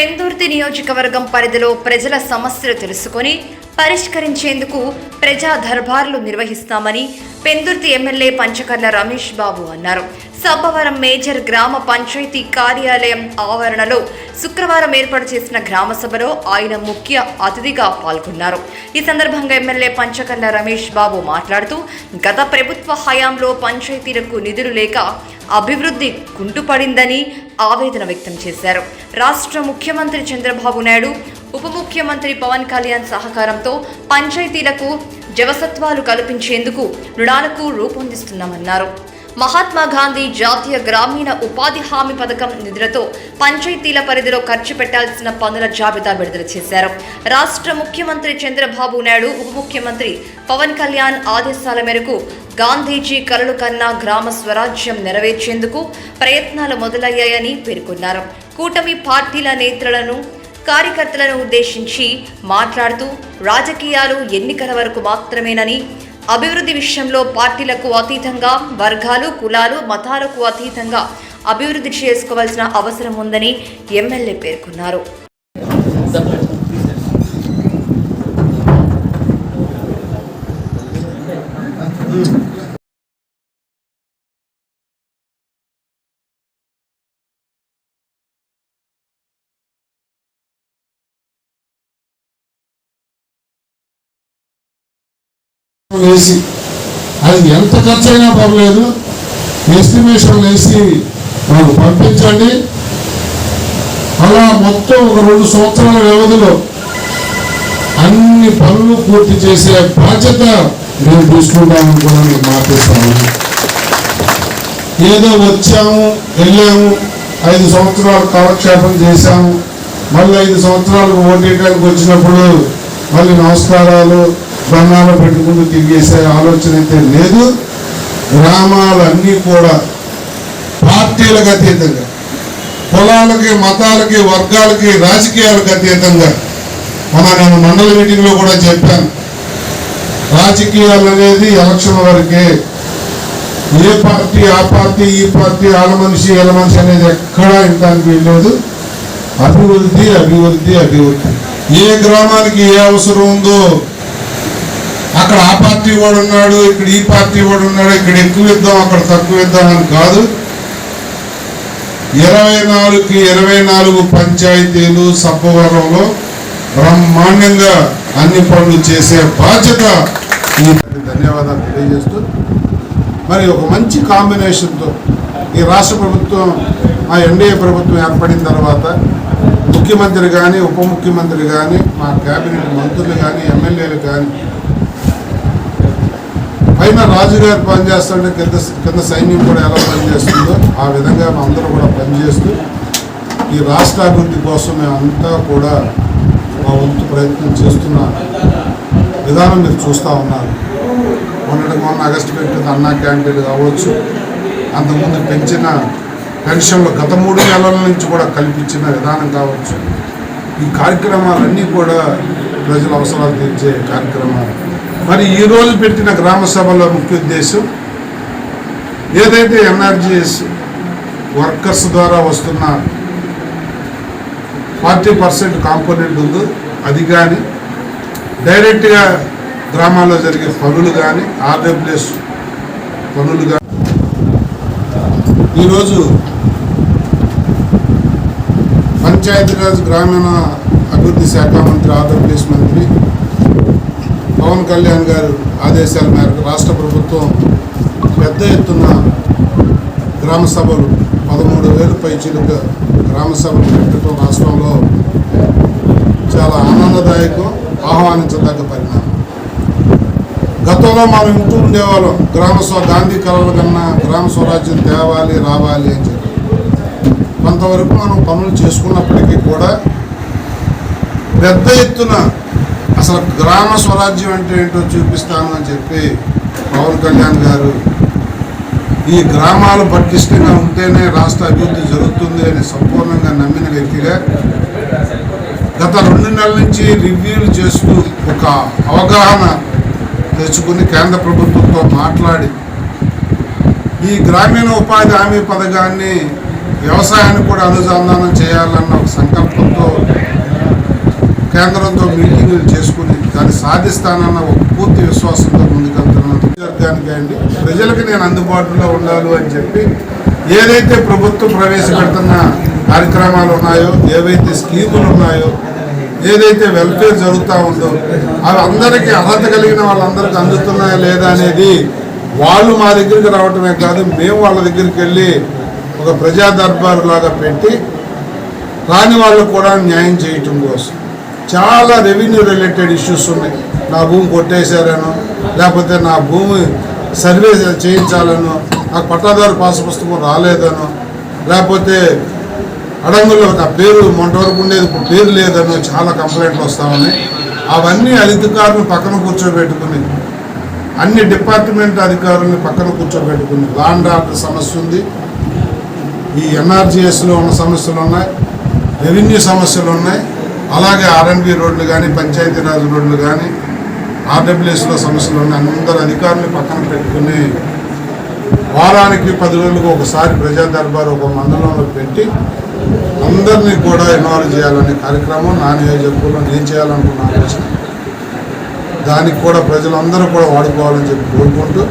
పెందుర్తి నియోజకవర్గం పరిధిలో ప్రజల సమస్యలు తెలుసుకొని పరిష్కరించేందుకు ప్రజా దర్బార్లు నిర్వహిస్తామని పెందుర్తి ఎమ్మెల్యే పంచకర్ల రమేష్ బాబు అన్నారు. సబ్బవరం మేజర్ గ్రామ పంచాయతీ కార్యాలయం ఆవరణలో శుక్రవారం ఏర్పాటు చేసిన గ్రామ సభలో ఆయన ముఖ్య అతిథిగా పాల్గొన్నారు. ఈ సందర్భంగా ఎమ్మెల్యే పంచకర్ల రమేష్ బాబు మాట్లాడుతూ గత ప్రభుత్వ హయాంలో పంచాయతీలకు నిధులు లేక అభివృద్ధి కుంటుపడిందని ఆవేదన వ్యక్తం చేశారు. రాష్ట్ర ముఖ్యమంత్రి చంద్రబాబు నాయుడు ఉప ముఖ్యమంత్రి పవన్ కళ్యాణ్ సహకారంతో పంచాయతీలకు జవసత్వాలు కల్పించేందుకు రుణాలకు రూపొందిస్తున్నామన్నారు. మహాత్మా గాంధీ జాతీయ గ్రామీణ ఉపాధి హామీ పథకం నిధులతో పంచాయతీల పరిధిలో ఖర్చు పెట్టాల్సిన పనుల జాబితా విడుదల చేశారు. రాష్ట్ర ముఖ్యమంత్రి చంద్రబాబు నాయుడు ఉప ముఖ్యమంత్రి పవన్ కళ్యాణ్ ఆదేశాల మేరకు గాంధీజీ కలలు కన్నా గ్రామ స్వరాజ్యం నెరవేర్చేందుకు ప్రయత్నాలు మొదలయ్యాయని పేర్కొన్నారు. కూటమి పార్టీల నేతలను కార్యకర్తలను ఉద్దేశించి మాట్లాడుతూ రాజకీయాలు ఎన్నికల వరకు మాత్రమేనని అభివృద్ధి విషయంలో పార్టీలకు అతీతంగా వర్గాలు కులాలు మతాలకు అతీతంగా అభివృద్ధి చేసుకోవాల్సిన అవసరం ఉందని ఎమ్మెల్యే పేర్కొన్నారు. వేసి అది ఎంత ఖర్చు అయినా పర్లేదు. ఎస్టిమేషన్ వేసి మాకు పంపించండి. అలా మొత్తం ఒక రెండు సంవత్సరాల వ్యవధిలో అన్ని పనులు పూర్తి చేసే బాధ్యత మేము తీసుకుంటామని కూడా మీకు మాటిస్తాము ఏదో వచ్చాము వెళ్ళాము ఐదు సంవత్సరాలు కాలక్షేపం చేశాము మళ్ళీ ఐదు సంవత్సరాలకు ఓటేయడానికి వచ్చినప్పుడు మళ్ళీ నమస్కారాలు దండాలు పెట్టుకుంటూ తిరిగేసే ఆలోచన అయితే లేదు. గ్రామాలన్నీ కూడా పార్టీలకు అతీతంగా కులాలకి మతాలకి వర్గాలకి రాజకీయాలకు అతీతంగా. మన నేను మండల మీటింగ్లో కూడా చెప్పాను. రాజకీయాలు అనేది ఎలక్షన్ వరకే. ఏ పార్టీ ఆ పార్టీ ఈ పార్టీ ఆల మనిషి ఎల మనిషి అనేది ఎక్కడా ఇంటానికి వెళ్ళలేదు అభివృద్ధి అభివృద్ధి అభివృద్ధి. ఏ గ్రామానికి ఏ అవసరం ఉందో అక్కడ ఆ పార్టీ వాడు ఉన్నాడు ఇక్కడ ఈ పార్టీ వాడు ఉన్నాడు ఇక్కడ ఎక్కువ ఇద్దాం అక్కడ తక్కువ ఇద్దాం అని కాదు. ఇరవై నాలుగుకి ఇరవై నాలుగు పంచాయతీలు సబ్బవరంలో బ్రహ్మాండంగా అన్ని పనులు చేసే బాధ్యత ఈ ధన్యవాదాలు తెలియజేస్తూ మరి ఒక మంచి కాంబినేషన్తో ఈ రాష్ట్ర ప్రభుత్వం మా ఎన్డీఏ ప్రభుత్వం ఏర్పడిన తర్వాత ముఖ్యమంత్రి కానీ ఉప ముఖ్యమంత్రి కానీ మా కేబినెట్ మంత్రులు కానీ ఎమ్మెల్యేలు కానీ పైన రాజుగారు పనిచేస్తుంటే కింద కింద సైన్యం కూడా ఎలా పనిచేస్తుందో ఆ విధంగా అందరూ కూడా పనిచేస్తూ ఈ రాష్ట్ర అభివృద్ధి కోసం మేమంతా కూడా మా వంతు ప్రయత్నం చేస్తున్న విధానం మీరు చూస్తూ ఉన్నారు. మొన్నటి మొన్న ఆగస్టు పెట్టిన అన్నా క్యాంటీన్ కావచ్చు అంతకుముందు పెంచిన పెన్షన్లు గత మూడు నెలల నుంచి కూడా కల్పించిన విధానం కావచ్చు. ఈ కార్యక్రమాలన్నీ కూడా ప్రజల అవసరాలు తీర్చే కార్యక్రమాలు. మరి ఈ రోజు పెట్టిన గ్రామ సభలో ముఖ్య ఉద్దేశం ఏదైతే ఎన్ఆర్జీఎస్ వర్కర్స్ ద్వారా వస్తున్న ఫార్టీ పర్సెంట్ కాంపోనెంట్ ఉందో అది కానీ డైరెక్ట్గా గ్రామాల్లో జరిగే పనులు కానీ ఆర్డబ్ల్యూఎస్ పనులు కానీ ఈరోజు పంచాయతీరాజ్ గ్రామీణ అభివృద్ధి శాఖ మంత్రి ఆంధ్రప్రదేశ్ మంత్రి పవన్ కళ్యాణ్ గారు ఆదేశాల మేరకు రాష్ట్ర ప్రభుత్వం పెద్ద ఎత్తున గ్రామ సభలు పదమూడు వేలు పైచీలుగా గ్రామ సభలు పెట్టడం రాష్ట్రంలో చాలా ఆనందదాయకం ఆహ్వానించదగ్గ పరిణామం. గతంలో మనం వింటూ ఉండేవాళ్ళం గ్రామ స్వ గాంధీ కళల కన్నా గ్రామ స్వరాజ్యం తేవాలి రావాలి అని చెప్పి. కొంతవరకు మనం పనులు చేసుకున్నప్పటికీ కూడా పెద్ద ఎత్తున అసలు గ్రామ స్వరాజ్యం అంటే ఏంటో చూపిస్తాను అని చెప్పి పవన్ కళ్యాణ్ గారు ఈ గ్రామాలు పటిష్టంగా ఉంటేనే రాష్ట్ర అభివృద్ధి జరుగుతుంది అని సంపూర్ణంగా నమ్మిన వ్యక్తిగా గత రెండు నెలల నుంచి రివ్యూలు చేస్తూ ఒక అవగాహన తెచ్చుకుని కేంద్ర ప్రభుత్వంతో మాట్లాడి ఈ గ్రామీణ ఉపాధి హామీ పథకాన్ని వ్యవసాయాన్ని కూడా అనుసంధానం చేయాలన్న ఒక సంకల్పం కేంద్రంతో మీటింగులు చేసుకుని దాన్ని సాధిస్తానన్న ఒక పూర్తి విశ్వాసంతో ముందుకెళ్తున్నాను. వర్గానికి అండి ప్రజలకు నేను అందుబాటులో ఉండాలి అని చెప్పి ఏదైతే ప్రభుత్వం ప్రవేశపెడుతున్న కార్యక్రమాలు ఉన్నాయో ఏవైతే స్కీములు ఉన్నాయో ఏదైతే వెల్ఫేర్ జరుగుతూ ఉందో అవి అందరికీ అర్హత కలిగిన వాళ్ళందరికీ అందుతున్నాయా లేదా అనేది వాళ్ళు మా దగ్గరికి రావటమే కాదు మేము వాళ్ళ దగ్గరికి వెళ్ళి ఒక ప్రజా దర్బారు లాగా పెట్టి రాని వాళ్ళకు కూడా న్యాయం చేయటం కోసం. చాలా రెవెన్యూ రిలేటెడ్ ఇష్యూస్ ఉన్నాయి. నా భూమి కొట్టేశారనో లేకపోతే నా భూమి సర్వే చేయించాలనో నాకు పట్టాదారు పాస్ పుస్తకం రాలేదనో లేకపోతే అడంగుల్లో నా పేరు మొంట వరకు ఉండేది ఇప్పుడు పేరు లేదనో చాలా కంప్లైంట్లు వస్తూ ఉన్నాయి. అవన్నీ అధికారులు పక్కన కూర్చోబెట్టుకుని అన్ని డిపార్ట్మెంట్ అధికారులను పక్కన కూర్చోబెట్టుకుని లాండ్ ఆర్డర్ సమస్య ఉంది. ఈ ఎన్ఆర్జీఎస్లో ఉన్న సమస్యలు ఉన్నాయి. రెవెన్యూ సమస్యలు ఉన్నాయి. అలాగే ఆర్ఎండ్బి రోడ్లు కానీ పంచాయతీరాజ్ రోడ్లు కానీ ఆర్డబ్ల్యూఎస్లో సమస్యలు ఉన్నాయి. అందరు అధికారులు పక్కన పెట్టుకుని వారానికి పది రోజులకు ఒకసారి ప్రజా దర్బార్ ఒక మండలంలో పెట్టి అందరినీ కూడా ఇన్వాల్వ్ చేయాలనే కార్యక్రమం నా నియోజకవర్గంలో నేను చేయాలనుకున్న ఆలోచన. దానికి కూడా ప్రజలందరూ కూడా వాడుకోవాలని చెప్పి కోరుకుంటూ